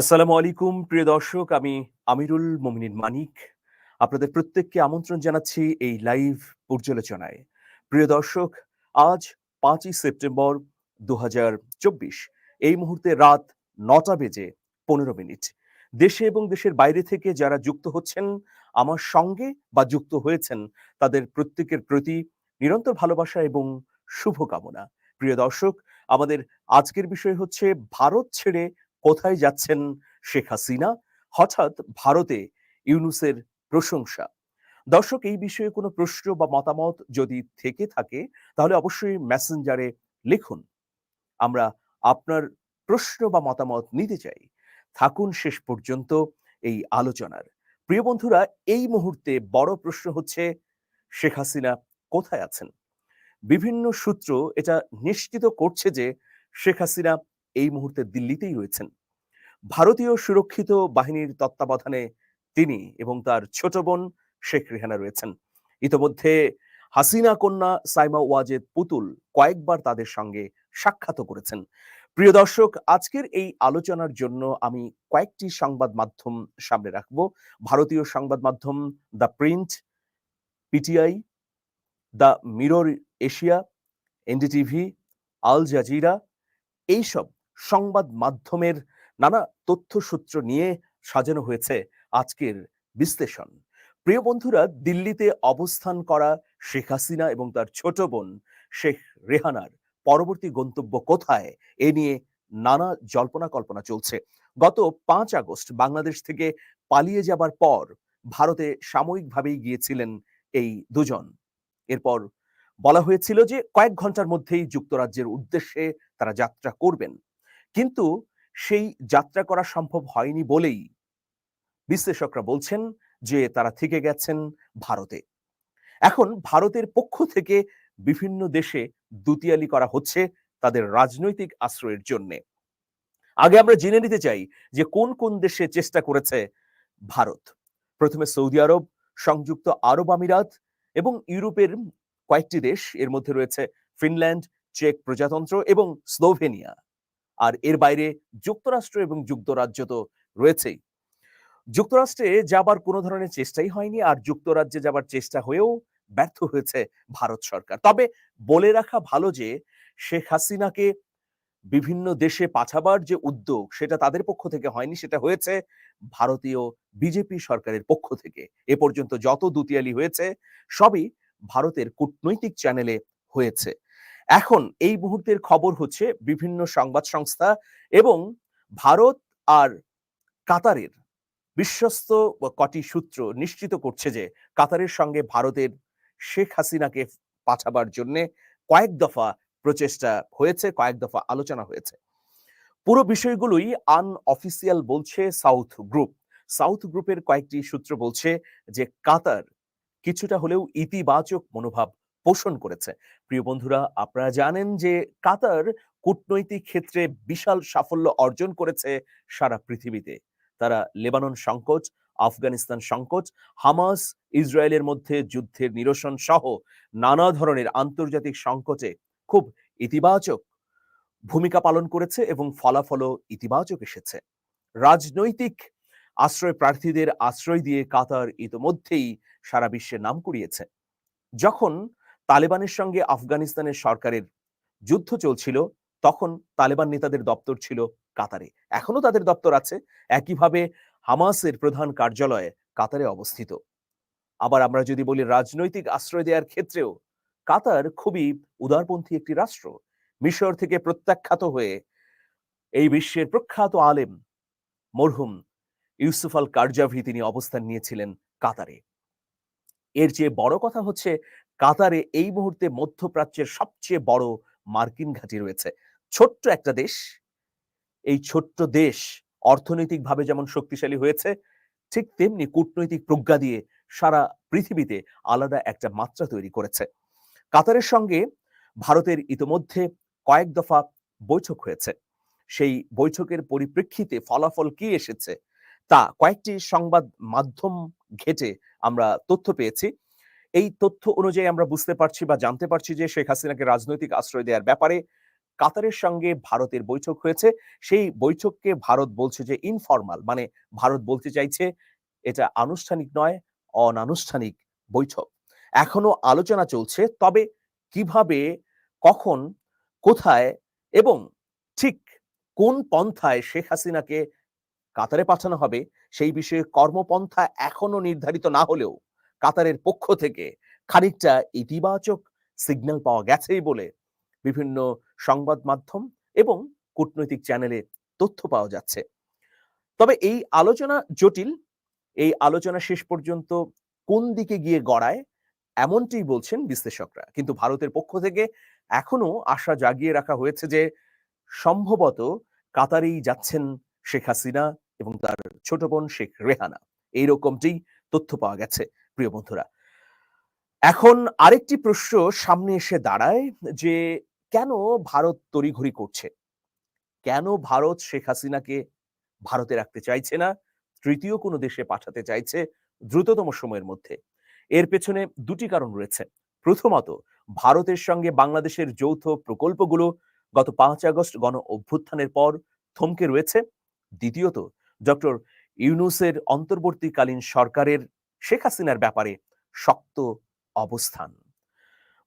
আসসালামু আলাইকুম, প্রিয় দর্শক, আমি আমিরুল মোমিনিন মানিক। আপনাদের প্রত্যেককে আমন্ত্রণ জানাচ্ছি এই লাইভ পর্যালোচনায়। প্রিয় দর্শক, আজ পাঁচই সেপ্টেম্বর দু হাজার চব্বিশ। এই মুহূর্তে রাত নটা বেজে পনেরো মিনিট। দেশে এবং দেশের বাইরে থেকে যারা যুক্ত হচ্ছেন, আমার সঙ্গে বা যুক্ত হয়েছেন, তাদের প্রত্যেকের প্রতি নিরন্তর ভালোবাসা এবং শুভকামনা। প্রিয় দর্শক, আমাদের আজকের বিষয় হচ্ছে, ভারত ছেড়ে কোথায় যাচ্ছেন শেখ হাসিনা? হঠাৎ ভারতে ইউনুসের প্রশংসা। দর্শক, এই বিষয়ে কোনো প্রশ্ন বা মতামত যদি থেকে থাকে, তাহলে অবশ্যই মেসেঞ্জারে লিখুন। আমরা আপনার প্রশ্ন বা মতামত নিতে চাই। থাকুন শেষ পর্যন্ত এই আলোচনার। প্রিয় বন্ধুরা, এই মুহূর্তে বড় প্রশ্ন হচ্ছে, শেখ হাসিনা কোথায় আছেন? বিভিন্ন সূত্র এটা নিশ্চিত করছে যে শেখ হাসিনা এই মুহূর্তে দিল্লিতেই রয়েছেন। ভারতীয় সুরক্ষিত বাহিনীর তত্ত্বাবধানে তিনি এবং তার ছোট বোন শেখ রেহানা রয়েছেন। ইতোমধ্যে হাসিনা কন্যা সাইমা ওয়াজেদ পুতুল কয়েকবার তাদের সঙ্গে সাক্ষাৎ করেছেন। প্রিয় দর্শক, আজকের এই আলোচনার জন্য আমি কয়েকটি সংবাদ মাধ্যম সামনে রাখব। ভারতীয় সংবাদ মাধ্যম the print, PTI, the mirror Asia, NDTV, Al Jazeera, এইসব সংবাদ মাধ্যমের নানা তথ্যসূত্র নিয়ে সাজানো হয়েছে আজকের বিশ্লেষণ। প্রিয় বন্ধুরা, দিল্লিতে অবস্থান করা শেখ হাসিনা এবং তার ছোট বোন শেখ রেহানার পরবর্তী গন্তব্য কোথায়? এ নিয়ে নানা জল্পনা কল্পনা চলছে। গত পাঁচ আগস্ট বাংলাদেশ থেকে পালিয়ে যাবার পর ভারতে সাময়িকভাবেই গিয়েছিলেন এই দুজন। এরপর বলা হয়েছিল যে কয়েক ঘণ্টার মধ্যেই যুক্তরাজ্যের উদ্দেশ্যে তারা যাত্রা করবেন। কিন্তু সেই যাত্রা করা সম্ভব হয়নি বলেই বিশ্লেষকরা বলছেন যে তারা থেকে গেছেন ভারতে। এখন ভারতের পক্ষ থেকে বিভিন্ন দেশে দুতিয়ালি করা হচ্ছে তাদের রাজনৈতিক আশ্রয়ের জন্য। আগে আমরা জেনে নিতে চাই যে কোন কোন দেশে চেষ্টা করেছে ভারত। প্রথমে সৌদি আরব, সংযুক্ত আরব আমিরাত এবং ইউরোপের কয়েকটি দেশ, এর মধ্যে রয়েছে ফিনল্যান্ড, চেক প্রজাতন্ত্র এবং স্লোভেনিয়া। আর এর বাইরে যুক্তরাষ্ট্র এবং যুক্তরাজ্য তো রয়েছেই। যুক্তরাষ্ট্রে যাবার কোনো ধরনের চেষ্টাই হয়নি আর যুক্তরাজ্যে যাবার চেষ্টা হয়েও ব্যর্থ হয়েছে ভারত সরকার। তবে বলে রাখা ভালো যে, শেখ হাসিনাকে বিভিন্ন দেশে পাঠাবার যে উদ্যোগ সেটা তাদের পক্ষ থেকে হয়নি, সেটা হয়েছে ভারতীয় বিজেপি সরকারের পক্ষ থেকে। এ পর্যন্ত যত দুতিয়ালি হয়েছে, সবই ভারতের কূটনৈতিক চ্যানেলে হয়েছে। এখন এই মুহূর্তের খবর হচ্ছে বিভিন্ন সংবাদ সংস্থা এবং ভারত আর কাতারের বিশ্বস্ত কটি সূত্র নিশ্চিত করছে যে কাতারের সঙ্গে ভারতের শেখ হাসিনাকে পাঠাবার জন্য কয়েক দফা প্রচেষ্টা হয়েছে, কয়েক দফা আলোচনা হয়েছে। পুরো বিষয়গুলোই আনঅফিসিয়াল বলছে সাউথ গ্রুপ সাউথ গ্রুপের কয়েকটি সূত্র বলছে যে কাতার কিছুটা হলেও ইতিবাচক মনোভাব পোষণ করেছে। প্রিয় বন্ধুরা, আপনারা জানেন যে কাতার কূটনৈতিক ক্ষেত্রে বিশাল সাফল্য অর্জন করেছে সারা পৃথিবীতে। তারা লেবানন সংকট আফগানিস্তান সংকট হামাস, ইসরায়েলের মধ্যে যুদ্ধের নিরসন সহ নানা ধরনের আন্তর্জাতিক সংকটে খুব ইতিবাচক ভূমিকা পালন করেছে এবং ফলাফলও ইতিবাচক এসেছে। রাজনৈতিক আশ্রয় প্রার্থীদের আশ্রয় দিয়ে কাতার ইতোমধ্যেই সারা বিশ্বে নাম কুড়িয়েছে। যখন তালেবানের সঙ্গে আফগানিস্তানের সরকারের যুদ্ধ চলছিল, তখন তালেবান নেতাদের দপ্তর ছিল কাতারে। এখনও তাদের দপ্তর আছে, একইভাবে হামাসের প্রধান কার্যালয়ে কাতারে অবস্থিত। আবার আমরা যদি বলি রাজনৈতিক আশ্রয় দেওয়ার ক্ষেত্রেও, কাতার খুবই উদারপন্থী একটি রাষ্ট্র। মিশর থেকে প্রত্যাখ্যাত হয়ে এই বিশ্বের প্রখ্যাত আলেম মরহুম ইউসুফ আল কারজাভি তিনি অবস্থান নিয়েছিলেন কাতারে। এর চেয়ে বড় কথা হচ্ছে কাতারে এই মুহূর্তে মধ্যপ্রাচ্যের সবচেয়ে বড় মার্কিন ঘাঁটি রয়েছে। ছোট্ট একটা দেশ, এই ছোট্ট দেশ অর্থনৈতিকভাবে যেমন শক্তিশালী হয়েছে, ঠিক তেমনি কূটনৈতিক প্রজ্ঞা দিয়ে সারা পৃথিবীতে আলাদা একটা মাত্রা তৈরি করেছে। কাতারের সঙ্গে ভারতের ইতোমধ্যে কয়েক দফা বৈঠক হয়েছে। সেই বৈঠকের পরিপ্রেক্ষিতে ফলাফল কি এসেছে, তা কয়েকটি সংবাদ মাধ্যম ঘেটে আমরা তথ্য পেয়েছি। এই তথ্য অনুযায়ী আমরা বুঝতে পারছি বা জানতে পারছি যে শেখ হাসিনাকে রাজনৈতিক আশ্রয় দেওয়ার ব্যাপারে কাতারের সঙ্গে ভারতের বৈঠক হয়েছে। সেই বৈঠককে ভারত বলছে যে ইনফরমাল মানে ভারত বলতে চাইছে এটা আনুষ্ঠানিক নয়, অনানুষ্ঠানিক বৈঠক। এখনও আলোচনা চলছে, তবে কীভাবে, কখন, কোথায় এবং ঠিক কোন পন্থায় শেখ হাসিনাকে কাতারে পাঠানো হবে সেই বিষয়ে কর্মপন্থা এখনও নির্ধারিত না হলেও কাতারের পক্ষ থেকে খানিকটা ইতিবাচক সিগন্যাল পাওয়া গেছেই বলে বিভিন্ন সংবাদ মাধ্যম এবং কূটনৈতিক চ্যানেলে তথ্য পাওয়া যাচ্ছে। তবে এই আলোচনা জটিল, এই আলোচনা শেষ পর্যন্ত কোন দিকে গিয়ে গড়ায় এমনটি বলছেন বিশ্লেষকরা। কিন্তু ভারতের পক্ষ থেকে এখনও আশা জাগিয়ে রাখা হয়েছে যে সম্ভবত কাতারেই যাচ্ছেন শেখ হাসিনা এবং তার ছোট বোন শেখ রেহানা। এইরকমটি তথ্য পাওয়া গেছে। প্রিয় বন্ধুরা, এখন আরেকটি প্রশ্ন সামনে এসে দাঁড়ায় যে, কেন ভারত তড়িঘড়ি করছে? কেন ভারত শেখ হাসিনাকে ভারতে রাখতে চাইছে না, তৃতীয় কোনো দেশে পাঠাতে চাইছে দ্রুততম সময়ের মধ্যে? এর পেছনে দুটি কারণ রয়েছে। প্রথমত, ভারতের সঙ্গে বাংলাদেশের যৌথ প্রকল্পগুলো গত পাঁচ আগস্ট গণ অভ্যুত্থানের পর থমকে রয়েছে। দ্বিতীয়ত, ডক্টর ইউনুসের অন্তর্বর্তীকালীন সরকারের শেখ হাসিনার ব্যাপারে শক্ত অবস্থান।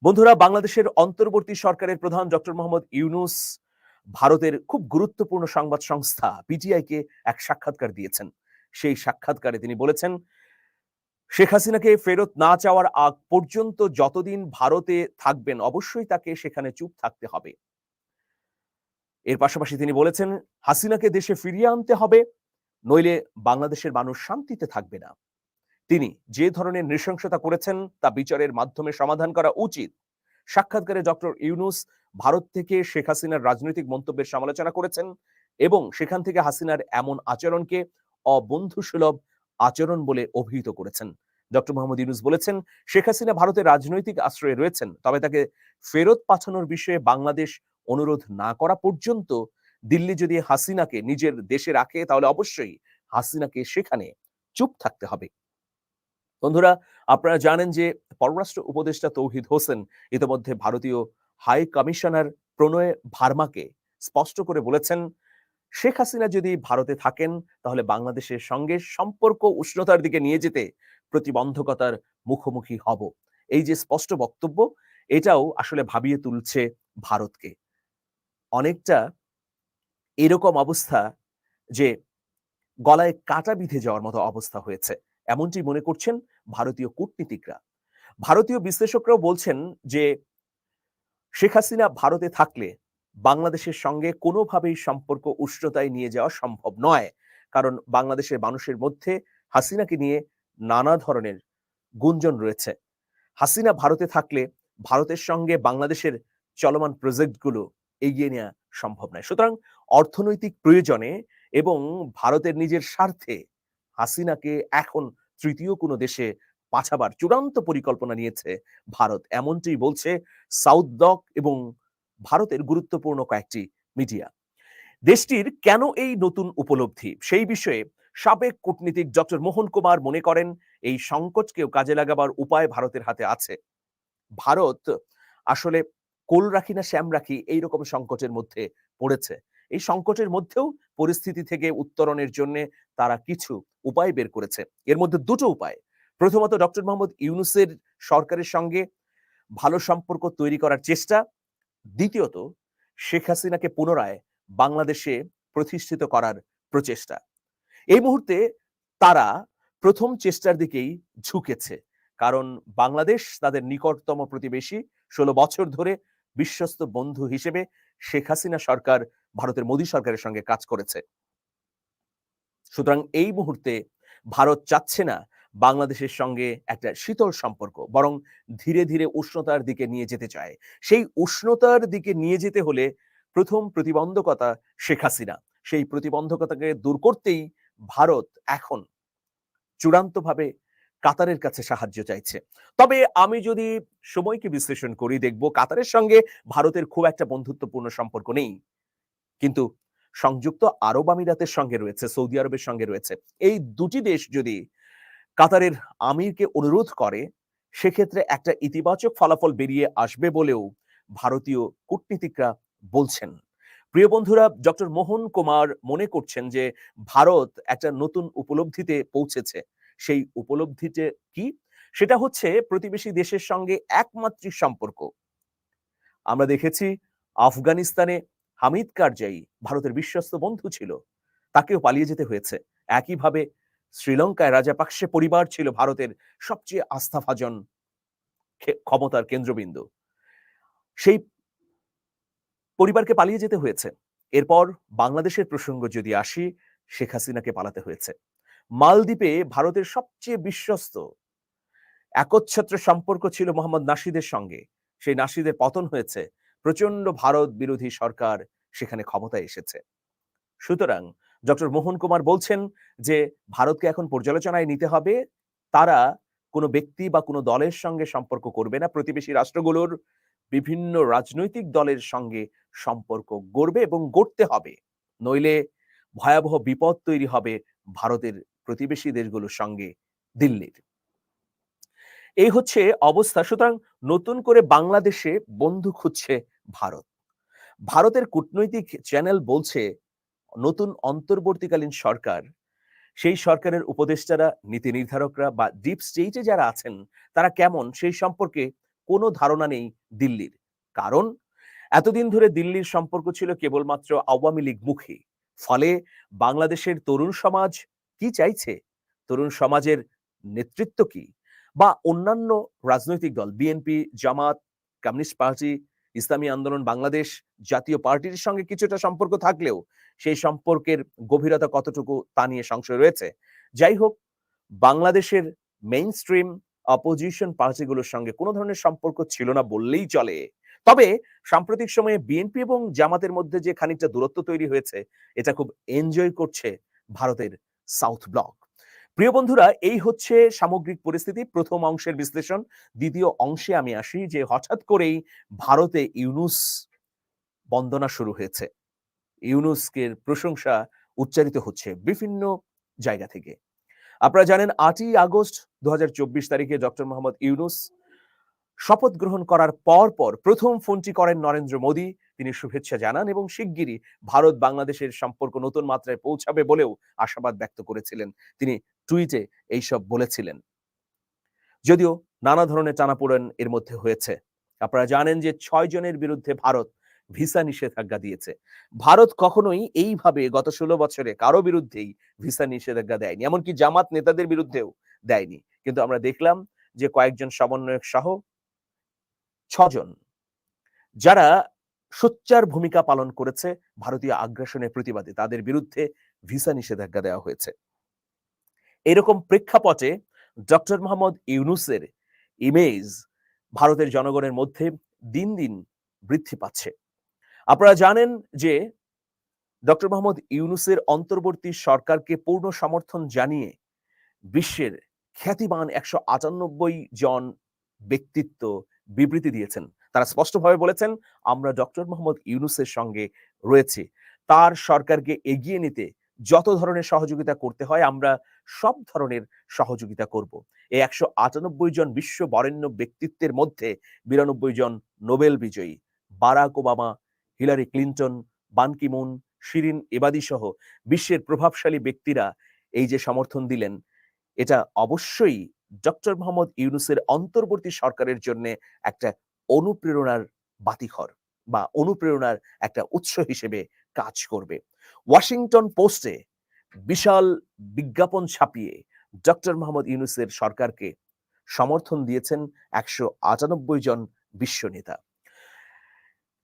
বন্ধুরা, বাংলাদেশের অন্তর্বর্তী সরকারের প্রধান ডক্টর মোহাম্মদ ইউনুস ভারতের খুব গুরুত্বপূর্ণ সংবাদ সংস্থা পিটিআইকে এক সাক্ষাৎকার দিয়েছেন। সেই সাক্ষাৎকারে তিনি বলেছেন, শেখ হাসিনাকে ফেরত না চাওয়ার আগ পর্যন্ত যতদিন ভারতে থাকবেন, অবশ্যই তাকে সেখানে চুপ থাকতে হবে। এর পাশাপাশি তিনি বলেছেন, হাসিনাকে দেশে ফিরিয়ে আনতে হবে, নইলে বাংলাদেশের মানুষ শান্তিতে থাকবে না। তিনি যে ধরনের নৃশংসতা করেছেন তা বিচারের মাধ্যমে সমাধান করা উচিত। সাক্ষাৎকারে ডক্টর ইউনুস ভারত থেকে শেখ হাসিনার রাজনৈতিক মন্তব্যের সমালোচনা করেছেন এবং সেখান থেকে হাসিনার এমন আচরণকে অবন্ধুসুলভ আচরণ বলে অভিহিত করেছেন। ডক্টর মোহাম্মদ ইউনুস বলেছেন, শেখ হাসিনা ভারতের রাজনৈতিক আশ্রয়ে রয়েছেন, তবে তাকে ফেরত পাঠানোর বিষয়ে বাংলাদেশ অনুরোধ না করা পর্যন্ত দিল্লি যদি হাসিনাকে নিজের দেশে রাখে, তাহলে অবশ্যই হাসিনাকে সেখানে চুপ থাকতে হবে। বন্ধুরা, আপনারা জানেন যে পররাষ্ট্র উপদেষ্টা তৌহিদ হোসেন ইতিমধ্যে ভারতীয় হাই কমিশনার প্রণয় ভার্মাকে স্পষ্ট করে বলেছেন, শেখ হাসিনা যদি ভারতে থাকেন, তাহলে বাংলাদেশের সঙ্গে সম্পর্ক উষ্ণতার দিকে নিয়ে যেতে প্রতিবন্ধকতার মুখোমুখি হব। এই যে স্পষ্ট বক্তব্য, এটাও আসলে ভাবিয়ে তুলছে ভারতকে। অনেকটা এরকম অবস্থা যে গলায় কাটা বিঁধে যাওয়ার মতো অবস্থা হয়েছে। এমনটি মনে করছেন ভারতীয় কূটনীতিকরা। ভারতীয় বিশ্লেষকরাও বলছেন যে, শেখ হাসিনা ভারতে থাকলে বাংলাদেশের সঙ্গে কোনোভাবেই সম্পর্ক উষ্ণতায় নিয়ে যাওয়া সম্ভব নয়। কারণ বাংলাদেশের মানুষের মধ্যে হাসিনাকে নিয়ে নানা ধরনের গুঞ্জন রয়েছে। হাসিনা ভারতে থাকলে ভারতের সঙ্গে বাংলাদেশের চলমান প্রজেক্টগুলো এগিয়ে নেওয়া সম্ভব নয়। সুতরাং অর্থনৈতিক প্রয়োজনে এবং ভারতের নিজের স্বার্থে হাসিনাকে এখন তৃতীয় কোনো দেশে পাঠাবার চূড়ান্ত পরিকল্পনা নিয়েছে ভারত। এমনটি বলছে সাউথ ডক এবং ভারতের গুরুত্বপূর্ণ কয়েকটি মিডিয়া। দেশটির কেন এই নতুন উপলব্ধি? সেই বিষয়ে সাবেক কূটনীতিক ডক্টর মোহন কুমার মনে করেন, এই সংকটকেও কাজে লাগাবার উপায় ভারতের হাতে আছে। ভারত আসলে কোল রাখি না শ্যাম রাখি, এইরকম সংকটের মধ্যে পড়েছে। এই সংকটের মধ্যেও পরিস্থিতি থেকে উত্তরণের জন্য তারা কিছু উপায় বের করেছে। এর মধ্যে দুটো উপায়। প্রথমত ডক্টর মোহাম্মদ ইউনুসের সরকারের সঙ্গে ভালো সম্পর্ক তৈরি করার চেষ্টা। দ্বিতীয়ত, শেখ হাসিনাকে পুনরায় বাংলাদেশে প্রতিষ্ঠিত করার প্রচেষ্টা। এই মুহূর্তে তারা প্রথম চেষ্টার দিকেই ঝুঁকেছে। কারণ বাংলাদেশ তাদের নিকটতম প্রতিবেশী, ষোলো বছর ধরে বিশ্বস্ত বন্ধু হিসেবে শেখ হাসিনা সরকার ভারতের মোদী সরকারের সঙ্গে কাজ করেছে। সুতরাং এই মুহূর্তে ভারত চাচ্ছে না বাংলাদেশের সঙ্গে একটা শীতল সম্পর্ক, বরং ধীরে ধীরে উষ্ণতার দিকে নিয়ে যেতে চায়। সেই উষ্ণতার দিকে নিয়ে যেতে হলে প্রথম প্রতিবন্ধকতা শেখ হাসিনা। সেই প্রতিবন্ধকতাকে দূর করতেই ভারত এখন চূড়ান্তভাবে কাতারের কাছে সাহায্য চাইছে। তবে আমি যদি সময়কে বিশ্লেষণ করি, দেখব কাতারের সঙ্গে ভারতের খুব একটা বন্ধুত্বপূর্ণ সম্পর্ক নেই। কিন্তু সংযুক্ত আরব আমিরাতের সঙ্গে রয়েছে, সৌদি আরবের সঙ্গে রয়েছে। এই দুটি দেশ যদি কাতারের আমিরকে অনুরোধ করে, সেক্ষেত্রে একটা ইতিবাচক ফলাফল বেরিয়ে আসবে বলেও ভারতীয় কূটনীতিকরা বলছেন। প্রিয় বন্ধুরা, ডক্টর মোহন কুমার মনে করছেন যে ভারত একটা নতুন উপলব্ধিতে পৌঁছেছে। সেই উপলব্ধিতে কি? সেটা হচ্ছে প্রতিবেশী দেশের সঙ্গে একমাত্রিক সম্পর্ক। আমরা দেখেছি আফগানিস্তানে হামিদ কারজাই ভারতের বিশ্বস্ত বন্ধু ছিল। তাকেও পালিয়ে যেতে হয়েছে। একইভাবে শ্রীলঙ্কায় রাজাপাকসে পরিবার ছিল ভারতের সবচেয়ে আস্থাভাজন ক্ষমতার কেন্দ্রবিন্দু। সেই পরিবারকে পালিয়ে যেতে হয়েছে। এরপর বাংলাদেশের প্রসঙ্গ যদি আসি, শেখ হাসিনাকে পালাতে হয়েছে। মালদ্বীপে ভারতের সবচেয়ে বিশ্বস্ত একচ্ছত্র সম্পর্ক ছিল মোহাম্মদ নাসিদের সঙ্গে। সেই নাসিদের পতন হয়েছে। প্রচণ্ড ভারত বিরোধী সরকার সেখানে ক্ষমতায় এসেছে। সুতরাং ডক্টর মোহন কুমার বলছেন যে, ভারতকে এখন পর্যালোচনায় নিতে হবে। তারা কোনো ব্যক্তি বা কোনো দলের সঙ্গে সম্পর্ক করবে না। প্রতিবেশী রাষ্ট্রগুলোর বিভিন্ন রাজনৈতিক দলের সঙ্গে সম্পর্ক গড়বে এবং গড়তে হবে। নইলে ভয়াবহ বিপদ তৈরি হবে ভারতের প্রতিবেশী দেশগুলোর সঙ্গে দিল্লির। এই হচ্ছে অবস্থা। সুতরাং নতুন করে বাংলাদেশে বন্ধু খুঁজছে ভারত। ভারতের কূটনৈতিক চ্যানেল বলছে, নতুন অন্তর্বর্তীকালীন সরকার, সেই সরকারের উপদেষ্টারা, নীতি নির্ধারকরা বা ডিপ স্টেটে যারা আছেন, তারা কেমন সেই সম্পর্কে কোনো ধারণা নেই দিল্লির। কারণ, এতদিন ধরে দিল্লির সম্পর্ক ছিল কেবলমাত্র আওয়ামী লীগ মুখী। ফলে বাংলাদেশের তরুণ সমাজ কি চাইছে? তরুণ সমাজের নেতৃত্ব কি? বা অন্যান্য রাজনৈতিক দল বিএনপি জামাত কমিউনিস্ট পার্টি ইসলামী আন্দোলন, বাংলাদেশ জাতীয় পার্টির সঙ্গে কিছুটা সম্পর্ক থাকলেও সেই সম্পর্কের গভীরতা কতটুকু তা নিয়ে সংশয় রয়েছে? যাই হোক, বাংলাদেশের মেইন স্ট্রিম অপোজিশন পার্টিগুলোর সঙ্গে কোনো ধরনের সম্পর্ক ছিল না বললেই চলে। তবে সাম্প্রতিক সময়ে বিএনপি এবং জামাতের মধ্যে যে খানিকটা দূরত্ব তৈরি হয়েছে, এটা খুব এনজয় করছে ভারতের সাউথ ব্লক। প্রিয় বন্ধুরা, এই হচ্ছে সামগ্রিক পরিস্থিতি। প্রথম অংশের বিশ্লেষণ। দ্বিতীয় অংশে আমি আসি যে হঠাৎ করেই ভারতে ইউনুস বন্দনা শুরু হয়েছে। ইউনুসকে প্রশংসা উচ্চারিত হচ্ছে বিভিন্ন জায়গা থেকে। আপনারা জানেন, আটই আগস্ট দু হাজার চব্বিশ তারিখে ডক্টর মোহাম্মদ ইউনুস শপথ গ্রহণ করার পর পর প্রথম ফোনটি করেন নরেন্দ্র মোদী। তিনি শুভেচ্ছা জানান এবং শিগগিরই ভারত বাংলাদেশের সম্পর্ক নতুন মাত্রায় পৌঁছাবে বলেও আশাবাদ ব্যক্ত করেছিলেন। তিনি টুইটে এইসব বলেছিলেন। যদিও নানা ধরনের টানাপোড়েন এর মধ্যে হয়েছে। আপনারা জানেন যে ছয় জনের বিরুদ্ধে ভারত ভিসা নিষেধাজ্ঞা দিয়েছে। ভারত কখনোই এইভাবে গত ষোলো বছরে কারও বিরুদ্ধেই ভিসা নিষেধাজ্ঞা দেয়নি। এমনকি জামাত নেতাদের বিরুদ্ধেও দেয়নি। কিন্তু আমরা দেখলাম যে কয়েকজন সমন্বয়ক সহ ছজন যারা সোচ্চার ভূমিকা পালন করেছে ভারতীয় আগ্রাসনের প্রতিবাদে। তাদের বিরুদ্ধে ভিসা নিষেধাজ্ঞা দেওয়া হয়েছে। এরকম প্রেক্ষাপটে ডক্টর মোহাম্মদ ইউনুসের ইমেজ ভারতের জনগণের মধ্যে দিন দিন বৃদ্ধি পাচ্ছে। আপনারা জানেন যে ডক্টর মোহাম্মদ ইউনুসের অন্তর্বর্তী সরকারকে পূর্ণ সমর্থন জানিয়ে বিশ্বের খ্যাতিমান একশো আটানব্বই জন ব্যক্তিত্ব বিবৃতি দিয়েছেন। তারা স্পষ্টভাবে বলেছেন, আমরা ডক্টর মোহাম্মদ ইউনুসের সঙ্গে রয়েছি। তার সরকারকে এগিয়ে নিতে যত ধরনের সহযোগিতা করতে হয়, আমরা সব ধরনের সহযোগিতা করব। এই একশো আটানব্বই জন বিশ্ব বরেণ্য ব্যক্তিত্বের মধ্যে বিরানব্বই জন নোবেল বিজয়ী Barack Obama, Hillary Clinton Ban Ki moon Shirin Ebadi সহ বিশ্বের প্রভাবশালী ব্যক্তিরা এই যে সমর্থন দিলেন, এটা অবশ্যই ডক্টর মোহাম্মদ ইউনুসের অন্তর্বর্তী সরকারের জন্য একটা অনুপ্রেরণার বাতিঘর বা অনুপ্রেরণার একটা উৎস হিসেবে কাজ করবে। ওয়াশিংটন পোস্টে বিশাল বিজ্ঞাপন ছাপিয়ে ডক্টর মোহাম্মদ ইউনুসের সরকারকে সমর্থন দিয়েছেন একশো আটানব্বই জন বিশ্ব নেতা।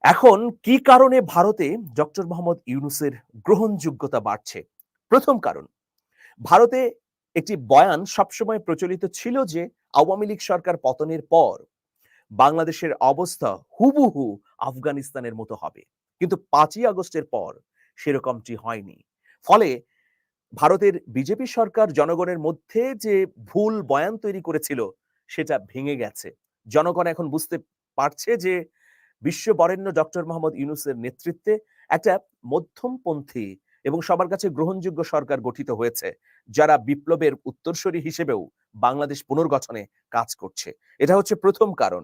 এখন কি কারণে ভারতে ডক্টর মোহাম্মদ ইউনুসের গ্রহণযোগ্যতা বাড়ছে? প্রথম কারণ, ভারতে একটি বয়ান সবসময় প্রচলিত ছিল যে আওয়ামী লীগ সরকার পতনের পর বাংলাদেশের অবস্থা হুবহু আফগানিস্তানের মতো হবে। কিন্তু পাঁচই আগস্টের পর সেরকমটি হয়নি। ফলে ভারতের বিজেপি সরকার জনগণের মধ্যে যে ভুল বয়ান তৈরি করেছিল, সেটা ভেঙে গেছে। জনগণ এখন বুঝতে পারছে যে বিশ্ব বরেণ্য ডক্টর মোহাম্মদ ইউনুসের নেতৃত্বে একটা মধ্যমপন্থী এবং সবার কাছে গ্রহণযোগ্য সরকার গঠিত হয়েছে, যারা বিপ্লবের উত্তরসূরি হিসেবেও বাংলাদেশ পুনর্গঠনে কাজ করছে। এটা হচ্ছে প্রথম কারণ।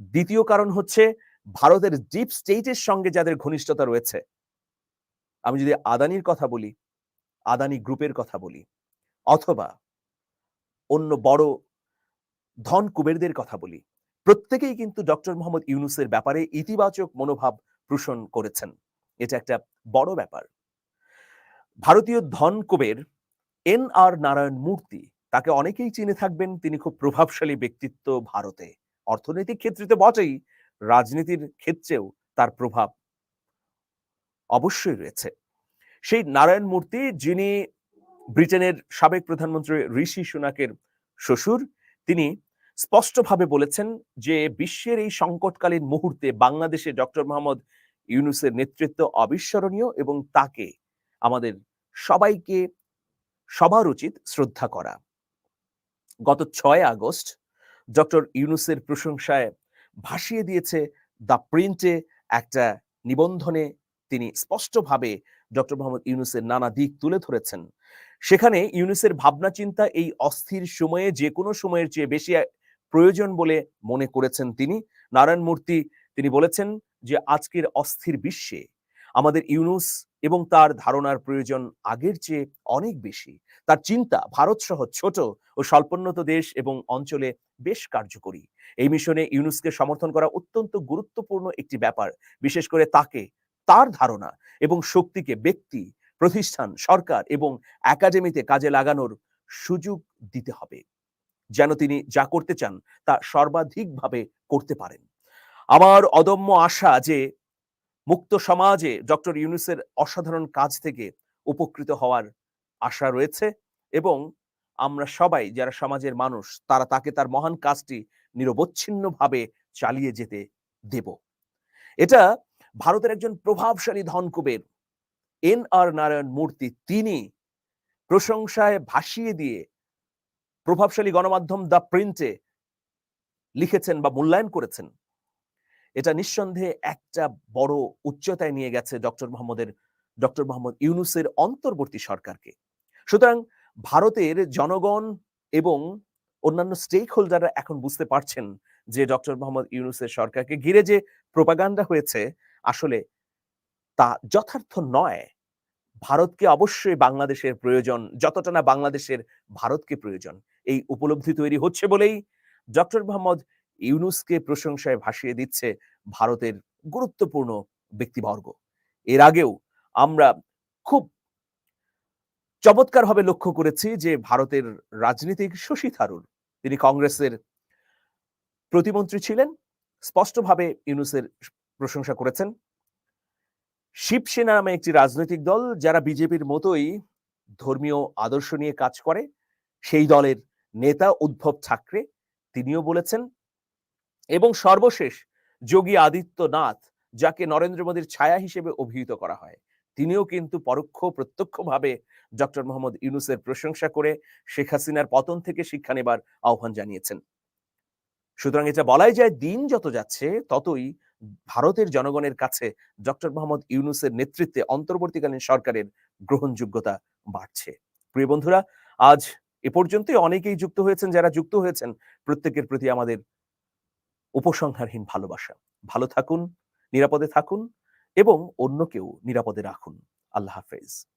দ্বিতীয় কারণ হচ্ছে ভারতের ডিপ স্টেটের সঙ্গে যাদের ঘনিষ্ঠতা রয়েছে। আমি যদি আদানির কথা বলি, আদানি গ্রুপের কথা বলি, অথবা অন্য বড় ধন কুবেরদের কথা বলি, প্রত্যেকেই কিন্তু ডক্টর মোহাম্মদ ইউনুসের ব্যাপারে ইতিবাচক মনোভাব পোষণ করেছেন। এটা একটা বড় ব্যাপার। ভারতীয় ধন কুবের এন আর নারায়ণ মূর্তি, তাকে অনেকেই চিনে থাকবেন, তিনি খুব প্রভাবশালী ব্যক্তিত্ব ভারতে। অর্থনৈতিক ক্ষেত্রে তো বটেই, রাজনীতির ক্ষেত্রেও তার প্রভাব অবশ্যই রয়েছে। সেই নারায়ণ মূর্তি যিনি ব্রিটেনের সাবেক প্রধানমন্ত্রী ঋষি সুনাকের শ্বশুর, তিনি স্পষ্টভাবে বলেছেন যে বিশ্বের এই সংকটকালীন মুহূর্তে বাংলাদেশে ডক্টর মোহাম্মদ ইউনুসের নেতৃত্ব অবিস্মরণীয় এবং তাকে আমাদের সবাইকে সবার উচিত শ্রদ্ধা করা। গত ছয় আগস্ট ডক্টর ইউনুসের প্রশংসায় ভাসিয়ে দিয়েছে দ্য প্রিন্টে একটা নিবন্ধনে তিনি স্পষ্টভাবে ডক্টর মোহাম্মদ ইউনুসের নানা দিক তুলে ধরেছেন। সেখানে ইউনুসের ভাবনা চিন্তা এই অস্থির সময়ে যে কোনো সময়ের চেয়ে বেশি প্রয়োজন বলে মনে করেছেন তিনি। নারায়ণ মূর্তি, তিনি বলেছেন যে, আজকের অস্থির বিশ্বে আমাদের ইউনুস এবং তার ধারণার প্রয়োজন আগের চেয়ে অনেক বেশি। তার চিন্তা ভারত সহ ছোট ও স্বল্পোন্নত দেশ এবং অঞ্চলে বেশ কার্যকরী। এই মিশনে ইউনুসকে সমর্থন করা অত্যন্ত গুরুত্বপূর্ণ একটি ব্যাপার, বিশেষ করে তাকে, তার ধারণা এবং শক্তিকে ব্যক্তি, প্রতিষ্ঠান, সরকার এবং একাডেমিতে কাজে লাগানোর সুযোগ দিতে হবে, যেন তিনি যা করতে চান তা সর্বাধিকভাবে করতে পারেন। আমার অদম্য আশা যে মুক্ত সমাজে ডক্টর ইউনুসের অসাধারণ কাজ থেকে উপকৃত হওয়ার আশা রয়েছে এবং আমরা সবাই যারা সমাজের মানুষ, তারা তাকে তার মহান কাজটি নিরবচ্ছিন্নভাবে চালিয়ে যেতে দেব। এটা ভারতের একজন প্রভাবশালী ধনকুবের এন আর নারায়ণ মূর্তি। তিনি প্রশংসায় ভাসিয়ে দিয়ে প্রভাবশালী গণমাধ্যম দ্য প্রিন্টে লিখেছেন বা মূল্যায়ন করেছেন। এটা নিঃসন্দেহে একটা বড় উচ্চতায় নিয়ে গেছে ডক্টর মোহাম্মদের, ডক্টর মোহাম্মদ ইউনুসের অন্তর্বর্তী সরকারকে। সুতরাং ভারতের জনগণ এবং অন্যান্য স্টেক হোল্ডাররা এখন বুঝতে পারছেন যে ডক্টর মোহাম্মদ ইউনুসের সরকারকে ঘিরে যে প্রোপাগান্ডা হয়েছে, আসলে তা যথার্থ নয়। ভারতকে অবশ্যই বাংলাদেশের প্রয়োজন, যতটা না বাংলাদেশের ভারতকে প্রয়োজন। এই উপলব্ধি তৈরি হচ্ছে বলেই ডক্টর মোহাম্মদ ইউনুসকে প্রশংসায় ভাসিয়ে দিচ্ছে ভারতের গুরুত্বপূর্ণ ব্যক্তিবর্গ। এর আগেও আমরা খুব চমৎকারভাবে লক্ষ্য করেছি যে ভারতের রাজনীতিক শশী থারুর, তিনি কংগ্রেসের প্রতিমন্ত্রী ছিলেন, স্পষ্টভাবে ইউনুসের প্রশংসা করেছেন। শিবসেনা নামে একটি রাজনৈতিক দল যারা বিজেপির মতোই ধর্মীয় আদর্শ নিয়ে কাজ করে, সেই দলের নেতা উদ্ভব ঠাকরে, তিনিও বলেছেন এবং সর্বশেষ যোগী আদিত্যনাথ, যাকে নরেন্দ্র মোদীর ছায়া হিসেবে অভিহিত করা হয়। তিনিও কিন্তু পরোক্ষ প্রত্যক্ষভাবে ডক্টর মোহাম্মদ ইউনুসের প্রশংসা করে শেখ হাসিনার পতন থেকে শিক্ষা নেবার আহ্বান জানিয়েছেন। সুতরাং এটা বলাই যায়, দিন যত যাচ্ছে, ততই ভারতের জনগণের কাছে ডক্টর মোহাম্মদ ইউনুসের নেতৃত্বে অন্তর্বর্তীকালীন সরকারের গ্রহণযোগ্যতা বাড়ছে। প্রিয় বন্ধুরা, আজ এ পর্যন্তই। অনেকেই যুক্ত হয়েছেন, যারা যুক্ত হয়েছেন, প্রত্যেকের প্রতি আমাদের উপসংহারহীন ভালোবাসা। ভালো থাকুন নিরাপদে থাকুন এবং অন্যকেও নিরাপদে রাখুন। আল্লাহ হাফেজ।